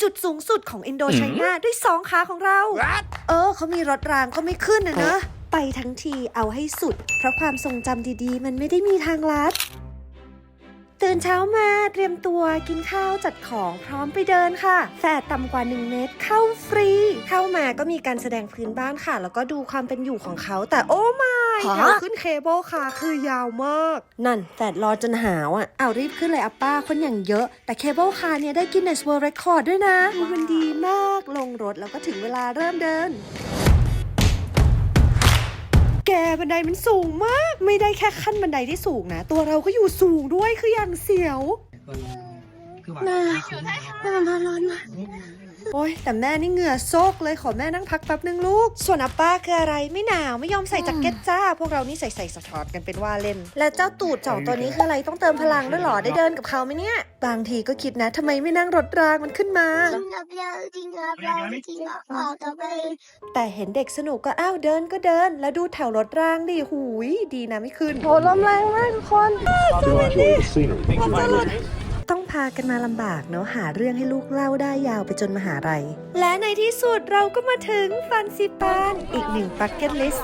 จุดสูงสุดของอินโดไชน่าด้วยสองขาของเรา เออเขามีรถรางก็ไม่ขึ้นนะนะไปทั้งทีเอาให้สุด เพราะความทรงจำดีๆ มันไม่ได้มีทางลัด ตื่นเช้ามาเตรียมตัวกินข้าวจัดของพร้อมไปเดินค่ะแฝดต่ำกว่า 1 เมตรเข้าฟรี เข้ามาก็มีการแสดงพื้นบ้านค่ะ แล้วก็ดูความเป็นอยู่ของเขาแต่โอ้ไม่ฮะแถวขึ้นเคเบิลค่ะ คือยาวมาก นั่นแฝดรอจนหาวอะเอารีบขึ้นเลยอัปป้าคนอย่างเยอะ แต่เคเบิลคาร์เนี่ยได้กินเนสเวิร์เรคคอร์ดด้วยนะมันดีมากลงรถแล้วก็ถึงเวลาเริ่มเดินแกบันไดมันสูงมาก ไม่ได้แค่ขั้นบันไดที่สูงนะ ตัวเราก็อยู่สูงด้วยคืออย่างเสียวคือแบบแม่แม่มันร้อนมาก โอ้ยแต่แม่นี่เหงื่อโซกเลยขอแม่นั่งพักแป๊บนึงลูก ส่วนอาป้าคืออะไรไม่หนาวไม่ยอมใส่แจ็คเก็ตจ้า พวกเรานี่ใส่ใส่สถอดกันเป็นว่าเล่น และเจ้าตูดสองตัวนี้คืออะไรต้องเติมพลังด้วยเหรอได้เดินกับเขาไหมเนี่ย บางทีก็คิดนะทำไมไม่นั่งรถรางมันขึ้นมาจริงกับเราจริงกับเราจริงกับเราต่อไปแต่เห็นเด็กสนุกก็อ้าวเดินก็เดิน แล้วดูแถวรถรางดิหูยดีนะไม่ขึ้นโหลมแรงมากทุกคน to enjoy the scenery. Thank you พากันมาลำบากเนาะหาเรื่องให้ลูกเล่าได้ยาวไปจนมหาลัยและในที่สุดเราก็มาถึงฟันซิปานอีกหนึ่งบักเก็ตลิส